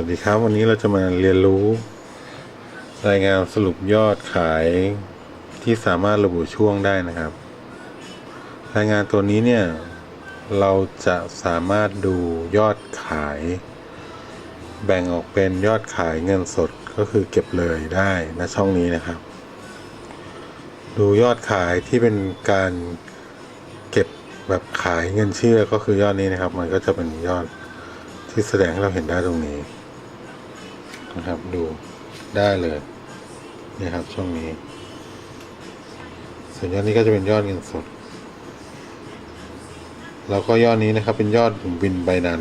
วัสดีครับ วันนี้เราจะมาเรียนรู้ รายงานสรุปยอดขายที่สามารถระบุช่วงได้นะครับ รายงานตัวนี้เนี่ย เราจะสามารถดูยอดขาย แบ่งออกเป็นยอดขายเงินสดก็คือเก็บเลยได้ณช่องนี้นะครับ ดูยอดขายที่เป็นการเก็บแบบขายเงินเชื่อก็คือยอดนี้นะครับ มันก็จะเป็นยอดที่แสดงให้เราเห็นได้ตรงนี้ นะครับดูได้เลยนี่ครับช่วงนี้ ส่วนยอดนี้ก็จะเป็นยอดเงินสด แล้วก็ยอดนี้นะครับเป็นยอดผมบินใบนั้น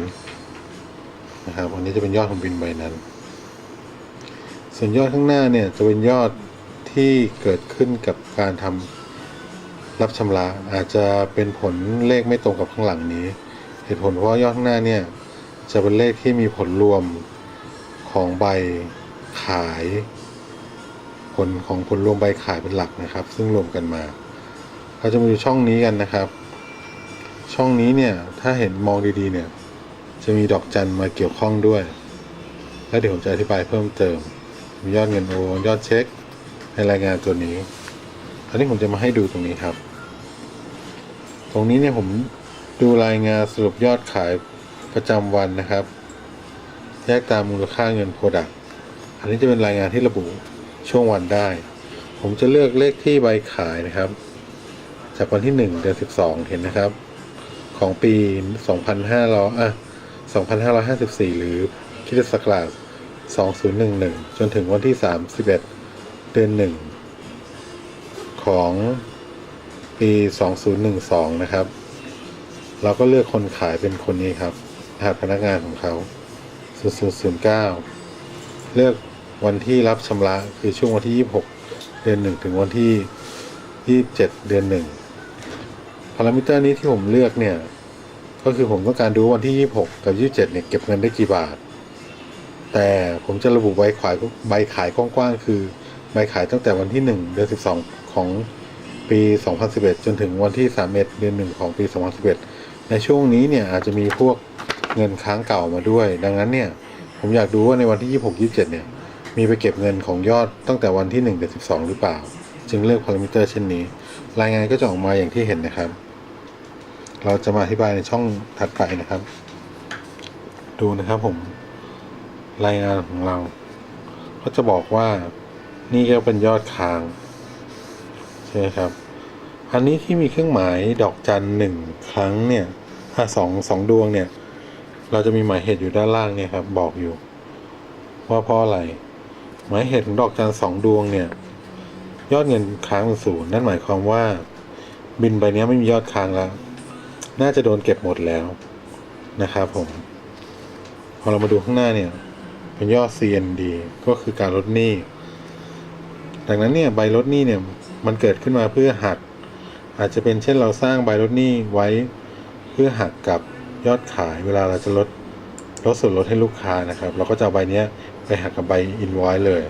นะครับอันนี้จะเป็นยอดผมบินใบนั้น ส่วนยอดข้างหน้าเนี่ยจะเป็นยอดที่เกิดขึ้นกับการทำรับชำระอาจจะเป็นผลเลขไม่ตรงกับข้างหลังนี้ เหตุผลเพราะยอดข้างหน้าเนี่ยจะเป็นเลขที่มีผลรวม ของใบขาย ผลของผลรวมใบขายเป็นหลักนะครับ ซึ่งรวมกันมาเราจะมาดูช่องนี้กันนะครับ ช่องนี้เนี่ยถ้าเห็นมองดีๆเนี่ย จะมีดอกจันมาเกี่ยวข้องด้วย แล้วเดี๋ยวผมจะอธิบายเพิ่มเติม มียอดเงินโอนยอดเช็ค ในรายงานตัวนี้อันนี้ผมจะมาให้ดูตรงนี้ครับ ตรงนี้เนี่ยผมดูรายงานสรุปยอดขายประจำวันนะครับ แยกตามมูลค่าเงินโปรดักอันนี้จะเป็นรายงานที่ระบุช่วงวันได้ ผมจะเลือกเลขที่ใบขายนะครับ จากวันที่ 1 เดือน 12 เห็นนะครับ ของปี 2500อะ2554 หรือคริสตศักราช2011 จนถึงวันที่ 31 เดือน 1 ของปี 2012 นะครับ เราก็เลือกคนขายเป็นคนนี้ครับรหัสพนักงานของเขา 0009เลือกวันที่รับชำระคือช่วงวันที่ 26 เดือน 1 ถึงวันที่ 27 เดือน 1 พารามิเตอร์นี้ที่ผมเลือกเนี่ย ก็คือผมต้องการดูวันที่ 26 กับ 27 เนี่ย เก็บเงินได้กี่บาท แต่ผมจะระบุใบขายใบขายกว้างๆ คือใบขายตั้งแต่วันที่ 1 เดือน 12 ของปี 2011 จนถึงวันที่ 31 เดือน 1 ของปี 2011 ในช่วงนี้เนี่ยอาจจะมีพวก เงินค้างเก่ามาด้วย ดังนั้นเนี่ยผมอยากดูว่าในวันที่ 26 27 เนี่ย มีไปเก็บเงินของยอดตั้งแต่วันที่1เดือน12 หรือเปล่า จึงเลือกพารามิเตอร์เช่นนี้ รายงานก็จะออกมาอย่างที่เห็นนะครับ เราจะมาอธิบายในช่องถัดไปนะครับ ดูนะครับผม รายงานของเราก็จะบอกว่านี่ก็เป็นยอดค้างใช่ไหมครับ อันนี้ที่มีเครื่องหมายดอกจันหนึ่งครั้งเนี่ยสองสองดวงเนี่ย เราจะมีหมายเหตุอยู่ด้านล่างเนี่ยครับ บอกอยู่ ว่าเพราะอะไร หมายเหตุของดอกจันสองดวงเนี่ย ยอดเงินค้างเป็นศูนย์นั่นหมายความว่า บินใบนี้ไม่มียอดค้างแล้ว น่าจะโดนเก็บหมดแล้วนะครับผม พอเรามาดูข้างหน้าเนี่ย เป็นยอด CND ก็คือการลดหนี้ดังนั้นเนี่ยใบลดหนี้เนี่ยมันเกิดขึ้นมาเพื่อหัก อาจจะเป็นเช่นเราสร้างใบลดหนี้ไว้เพื่อหักกับ ยอดขายเวลาเราจะลดลดส่วนลดให้ลูกค้านะครับ เราก็จะใบเนี้ยไปหักกับใบอินไว e เลย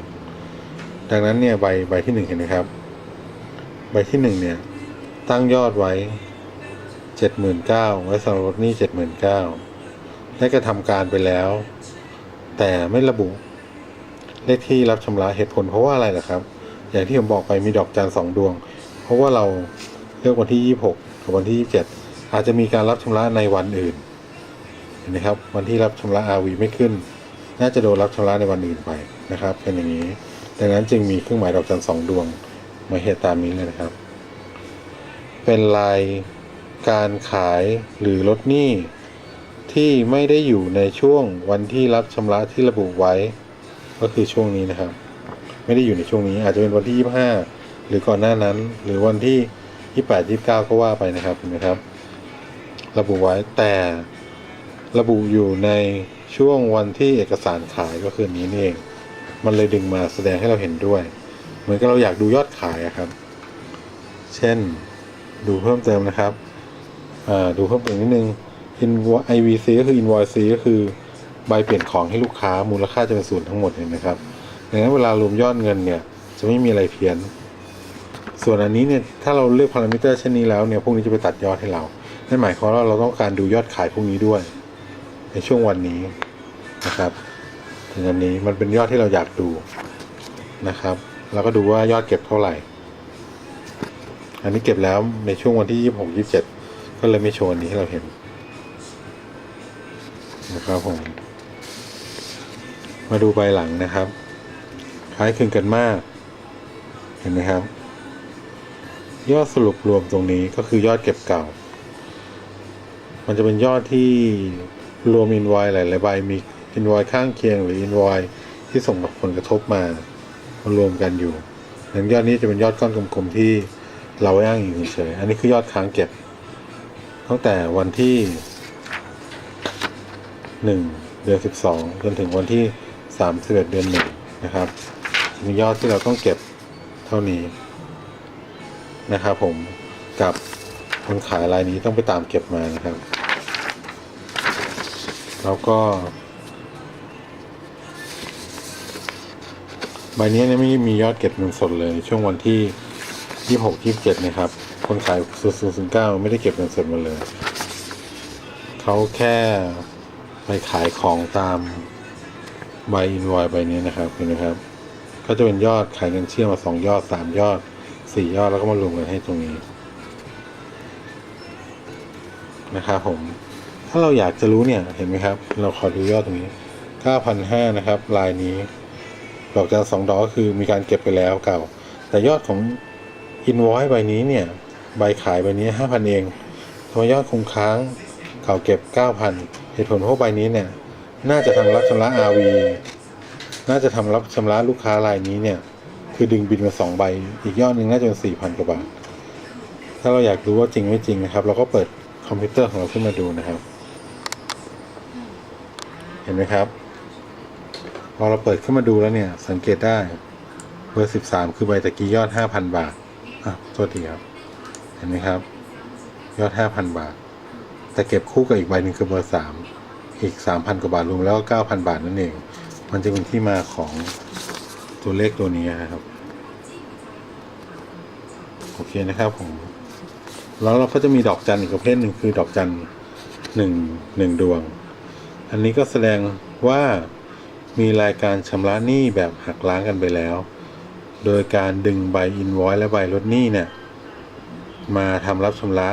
ดังนั้นเนี่ยใบใบที่หนึ่งเห็นไหมครับ ใบที่หนึ่งเนี่ย ตั้งยอดไว้เจ็ดหมื่นเก้าไว้สำหรับลดหนี้เจ็ดหมื่นเก้าได้กระทำการไปแล้ว แต่ไม่ระบุเลขที่รับชำระเหตุผลเพราะว่าอะไรล่ะครับ อย่างที่ผมบอกไปมีดอกจันสองดวง เพราะว่าเราเลือกวันที่ 26 กับวันที่ 27 อาจจะมีการรับชำระในวันอื่นเห็นไหมครับ วันที่รับชำระ RV ไม่ขึ้น น่าจะโดนรับชำระในวันอื่นไปนะครับ เป็นอย่างนี้ ดังนั้นจึงมีเครื่องหมายดอกจันสองดวงมาเหตุตามนี้เลยนะครับ เป็นลายการขายหรือลดหนี้ที่ไม่ได้อยู่ในช่วงวันที่รับชำระที่ระบุไว้ ก็คือช่วงนี้นะครับ ไม่ได้อยู่ในช่วงนี้อาจจะเป็นวันที่ 25 หรือก่อนหน้านั้น หรือวันที่ 28 29 ก็ว่าไปนะครับเห็นไหมครับ ระบุไว้แต่ระบุอยู่ในช่วงวันที่เอกสารขายก็คือนี้นี่เอง มันเลยดึงมาแสดงให้เราเห็นด้วย เหมือนกับเราอยากดูยอดขายอะครับ เช่นดูเพิ่มเติมนะครับดูเพิ่มเติมนิดนึง Invo- IVC ก็คือ invoice ก็คือใบเปลี่ยนของให้ลูกค้ามูลค่าจะเป็นศูนย์ทั้งหมดเห็นไหมครับดังนั้นเวลารวมยอดเงินเนี่ยจะไม่มีอะไรเพี้ยน ส่วนอันนี้เนี่ยถ้าเราเลือกพารามิเตอร์เช่นนี้แล้วเนี่ยพวกนี้จะไปตัดยอดให้เรา นั่นหมายความว่าเราต้องการดูยอดขายพวกนี้ด้วย ในช่วงวันนี้นะครับถึงอันนี้มันเป็นยอดที่เราอยากดูนะครับเราก็ดูว่ายอดเก็บเท่าไหร่ อันนี้เก็บแล้วในช่วงวันที่ยี่หกยี่เจ็ดก็เลยไม่โชว์อันนี้ให้เราเห็นนะครับผมมาดูใบหลังนะครับ คล้ายคลึงกันมาก เห็นไหมครับ ยอดสรุปรวมตรงนี้ก็คือยอดเก็บเก่า มันจะเป็นยอดที่รวมอินวอยหลายๆใบมีอินวอยข้างเคียงหรืออินวอยที่ส่งผลกระทบมามารวมกันอยู่นั้นยอดนี้จะเป็นยอดก้อนกลมๆที่เราอ้างอิงเฉยอันนี้คือยอดค้างเก็บ ตั้งแต่วันที่หนึ่งเดือนสิบสองจนถึงวันที่สามสิบเอ็ดเดือนหนึ่งนะครับมียอดที่เราต้องเก็บเท่านี้นะครับผมกับคนขายรายนี้ต้องไปตามเก็บมานะครับ แล้วก็ ใบนี้เนี่ยไม่มียอดเก็บเงินสดเลย ช่วงวันที่ยี่หกยี่เจ็ดนะครับ คนขายศูนย์ศูนย์ศูนย์เก้าไม่ได้เก็บเงินสดมาเลย เขาแค่ไปขายของตามใบอินวอยใบนี้นะครับเห็นไหมครับ ก็จะเป็นยอดขายเงินเชื่อมาสองยอดสามยอดสี่ยอดแล้วก็มารวมกันให้ตรงนี้นะครับผม ถ้าเราอยากจะรู้เนี่ยเห็นไหมครับ เราขอดูยอดตรงนี้เก้าพันห้านะครับ ลายนี้ดอกจันสองดอกก็คือมีการเก็บไปแล้วเก่า แต่ยอดของอินวอยใบนี้เนี่ย ใบขายใบนี้ห้าพันเองทำไมยอดคงค้างเก่าเก็บเก้าพันเหตุผลเพราะใบนี้เนี่ย น่าจะทำรับชำระ RV น่าจะทำรับชำระลูกค้ารายนี้เนี่ย คือดึงบินมาสองใบ อีกยอดหนึ่งน่าจะเป็นสี่พันกว่าบาท ถ้าเราอยากรู้ว่าจริงไม่จริงนะครับ เราก็เปิดคอมพิวเตอร์ของเราขึ้นมาดูนะครับ ห็นไหมครับ พอเราเปิดขึ้นมาดูแล้วเนี่ย สังเกตได้ เบอร์สิบสามคือใบตะกี้ยอดห้าพันบาทอะโทษทีครับ เห็นไหมครับ ยอดห้าพันบาท แต่เก็บคู่กับอีกใบหนึ่งคือเบอร์สามอีกสามพันกว่าบาทรวมแล้วก็เก้าพันบาทนั่นเอง มันจะเป็นที่มาของตัวเลขตัวนี้นะครับ โอเคนะครับผมแล้วเราก็จะมีดอกจันอีกประเภทหนึ่งคือดอกจันหนึ่งหนึ่งดวง อันนี้ก็แสดงว่ามีรายการชำระหนี้แบบหักล้างกันไปแล้ว โดยการดึงใบอินวอยและใบลดหนี้เนี่ย มาทำรับชำระ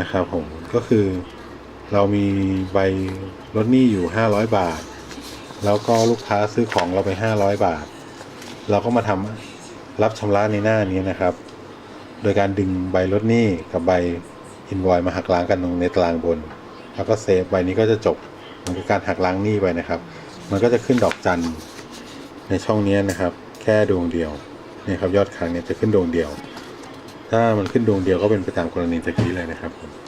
นะครับผมก็คือเรามีใบลดหนี้อยู่ 500 บาท แล้วก็ลูกค้าซื้อของเราไป 500 บาท เราก็มาทำรับชำระในหน้านี้นะครับ โดยการดึงใบลดหนี้กับใบอินวอยมาหักล้างกันตรงในตารางบน แล้วก็เซฟใบนี้ก็จะจบมันคือการหักล้างหนี้ไปนะครับ มันก็จะขึ้นดอกจันในช่องนี้นะครับ แค่ดวงเดียวเนี่ยครับยอดค้างเนี่ยจะขึ้นดวงเดียว ถ้ามันขึ้นดวงเดียวก็เป็นไปตามกรณีตะกี้เลยนะครับผม